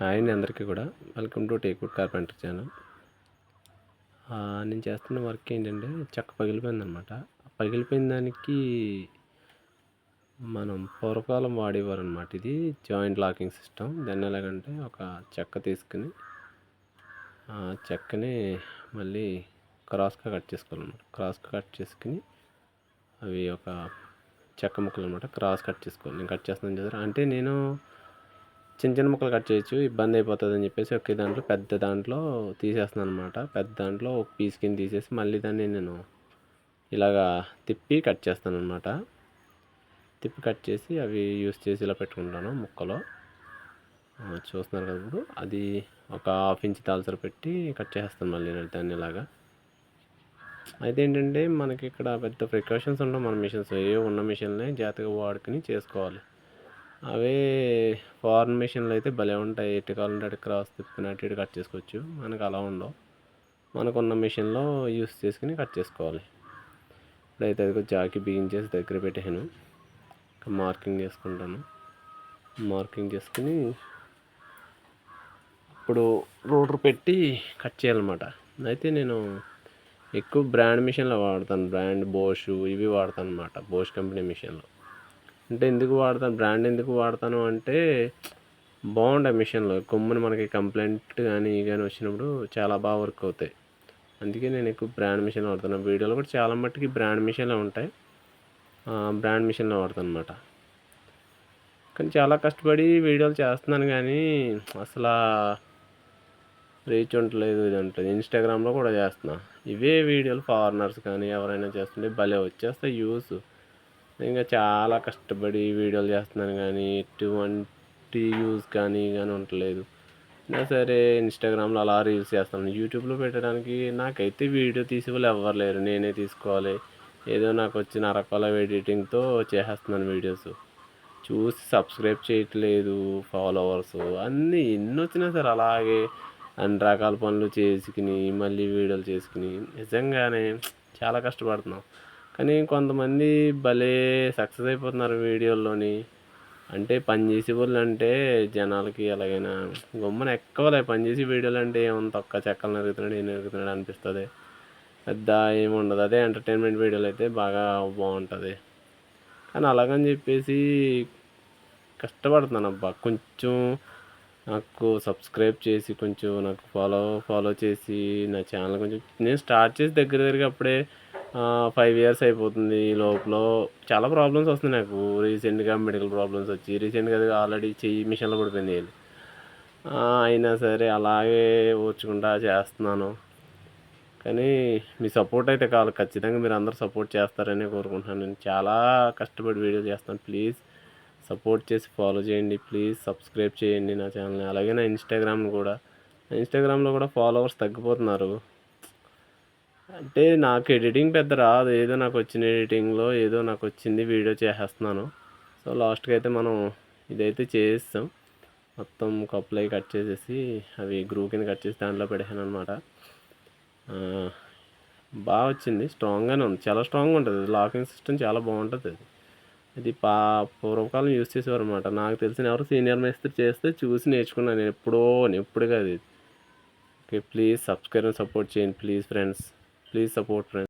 Hi అండి అందరికీ కూడా. Welcome to teakwood carpenter channel. నేను చేస్తున్న వర్క్ ఏంటంటే చెక్క పగిలిపోయింది అనమాట పగిలిపోయిన దానికి మనం పూర్వకాలం వాడేవారు అనమాట ఇది జాయింట్ లాకింగ్ సిస్టమ్. దాన్ని ఎలాగంటే ఒక చెక్క తీసుకుని ఆ చెక్కని మళ్ళీ క్రాస్గా కట్ చేసుకోవాలన్నమాట. క్రాస్గా కట్ చేసుకుని అవి ఒక చెక్క ముక్కలు అనమాట క్రాస్ కట్ చేసుకోవాలి. నేను కట్ చేస్తున్నాను చూసారా? అంటే నేను చిన్న చిన్న ముక్కలు కట్ చేయొచ్చు ఇబ్బంది అయిపోతుంది అని చెప్పేసి ఒకే దాంట్లో పెద్ద దాంట్లో తీసేస్తున్నాను అనమాట పెద్ద దాంట్లో ఒక పీస్ కింద తీసేసి మళ్ళీ దాన్ని నేను ఇలాగా తిప్పి కట్ చేస్తాను అనమాట తిప్పి కట్ చేసి అవి యూస్ చేసి ఇలా పెట్టుకుంటాను ముక్కలో. చూస్తున్నారు కదా ఇప్పుడు. అది ఒక హాఫ్ ఇంచ్ తాల్సర పెట్టి కట్ చేస్తాను మళ్ళీ దాన్ని ఇలాగా. అయితే ఏంటంటే మనకి ఇక్కడ పెద్ద ప్రికాషన్స్ ఉండవు మన మిషన్స్. ఏ ఉన్న మిషన్లే జాగ్రత్తగా వాడుకుని చేసుకోవాలి. అవే ఫారెన్ మిషన్లు అయితే భలే ఉంటాయి. ఎటు కావాలంటే అటు క్రాస్ తిప్పినట్టు ఇటు కట్ చేసుకోవచ్చు. మనకు అలా ఉండవు. మనకున్న మిషన్లో యూస్ చేసుకుని కట్ చేసుకోవాలి. ఇప్పుడైతే అది జాకి బిగించేసి దగ్గర పెట్టాను మార్కింగ్ చేసుకుంటాను. మార్కింగ్ చేసుకుని ఇప్పుడు రోటర్ పెట్టి కట్ చేయాలన్నమాట. అయితే నేను ఎక్కువ బ్రాండ్ మిషన్లో వాడతాను. బ్రాండ్ బోష్ ఇవి వాడతాను అనమాట బోష్ కంపెనీ మిషన్లో. అంటే ఎందుకు వాడతాను? బ్రాండ్ ఎందుకు వాడతాను అంటే బాగుంటాయి మిషన్లు. కొమ్ముని మనకి కంప్లైంట్ కానీ కానీ వచ్చినప్పుడు చాలా బాగా వర్క్ అవుతాయి. అందుకే నేను ఎక్కువ బ్రాండ్ మిషన్ వాడుతాను వీడియోలో కూడా చాలా మట్టుకి బ్రాండ్ మిషన్లు ఉంటాయి. బ్రాండ్ మిషన్లో వాడతాను అనమాట కానీ చాలా కష్టపడి వీడియోలు చేస్తున్నాను కానీ అసలు రీచ్ ఉండలేదు ఇది ఉంటుంది ఇన్స్టాగ్రామ్లో కూడా చేస్తున్నా. ఇవే వీడియోలు ఫారినర్స్ కానీ ఎవరైనా చేస్తుంటే భలే వచ్చేస్తాయి యూస్. ఇంకా చాలా కష్టపడి వీడియోలు చేస్తున్నాను కానీ ఎటువంటి యూస్ కానీ కానీ ఉండలేదు. అయినా సరే ఇన్స్టాగ్రామ్లో అలా రీల్స్ చేస్తాను. యూట్యూబ్లో పెట్టడానికి నాకైతే వీడియో తీసేవాళ్ళు ఎవ్వరు లేరు. నేనే తీసుకోవాలి. ఏదో నాకు వచ్చిన రకాల ఎడిటింగ్తో చేసేస్తున్నాను వీడియోస్ చూసి సబ్స్క్రైబ్ చేయట్లేదు ఫాలోవర్స్ అన్నీ ఎన్ని వచ్చినా సరే అలాగే అన్ని రకాల పనులు చేసుకుని మళ్ళీ వీడియోలు చేసుకుని నిజంగానే చాలా కష్టపడుతున్నాం. కానీ కొంతమంది భలే సక్సెస్ అయిపోతున్నారు వీడియోల్లోని. అంటే పని చేసే వాళ్ళు అంటే జనాలకి ఎలాగైనా గమ్మున ఎక్కువలే. పని చేసి వీడియోలు అంటే ఏముంది తొక్క చెక్కలు నరుగుతున్నాడు ఏం నరుగుతున్నాడు అనిపిస్తుంది. పెద్ద ఏముండదు అదే ఎంటర్టైన్మెంట్ వీడియోలు అయితే బాగా బాగుంటుంది. కానీ అలాగని చెప్పేసి కష్టపడుతున్నాను అబ్బా. కొంచెం నాకు సబ్స్క్రైబ్ చేసి కొంచెం నాకు ఫాలో ఫాలో చేసి నా ఛానల్ కొంచెం నేను స్టార్ట్ చేసి దగ్గర దగ్గరగా అప్పుడే ఫైవ్ ఇయర్స్ అయిపోతుంది ఈ లోపల. చాలా ప్రాబ్లమ్స్ వస్తున్నాయి నాకు. రీసెంట్గా మెడికల్ ప్రాబ్లమ్స్ వచ్చి రీసెంట్గా ఆల్రెడీ చెయ్యి మిషన్లో పడిపోయింది అయినా సరే అలాగే ఓర్చుకుంటా చేస్తున్నాను. కానీ మీ సపోర్ట్ అయితే కావాలి. ఖచ్చితంగా మీరు అందరూ సపోర్ట్ చేస్తారని కోరుకుంటున్నాను. నేను చాలా కష్టపడి వీడియో చేస్తాను. ప్లీజ్ సపోర్ట్ చేసి ఫాలో చేయండి. ప్లీజ్ సబ్స్క్రైబ్ చేయండి నా ఛానల్ని అలాగే నా ఇన్స్టాగ్రామ్ కూడా. ఇన్స్టాగ్రామ్లో కూడా ఫాలోవర్స్ తగ్గిపోతున్నారు. అంటే నాకు ఎడిటింగ్ పెద్ద రాదు. ఏదో నాకు వచ్చిన ఎడిటింగ్లో ఏదో నాకు వచ్చింది వీడియో చేసేస్తున్నాను. సో లాస్ట్కి అయితే మనం ఇదైతే చేస్తాం మొత్తం కప్పులు కట్ చేసేసి అవి గ్రూ కింద కట్ చేసి దాంట్లో పెట్టాను అనమాట బాగా వచ్చింది. స్ట్రాంగ్గానే ఉంది. చాలా స్ట్రాంగ్గా ఉంటుంది. లాకింగ్ సిస్టమ్ చాలా బాగుంటుంది అది. ఇది పా పూర్వకాలం యూస్ చేసేవారు అనమాట నాకు తెలిసిన ఎవరు సీనియర్ మేస్త్రి చేస్తే చూసి నేర్చుకున్నాను నేను ఎప్పుడో ఎప్పుడు కాదు ఓకే ప్లీజ్ సబ్స్క్రైబ్ సపోర్ట్ చేయండి please friends. Please support friends.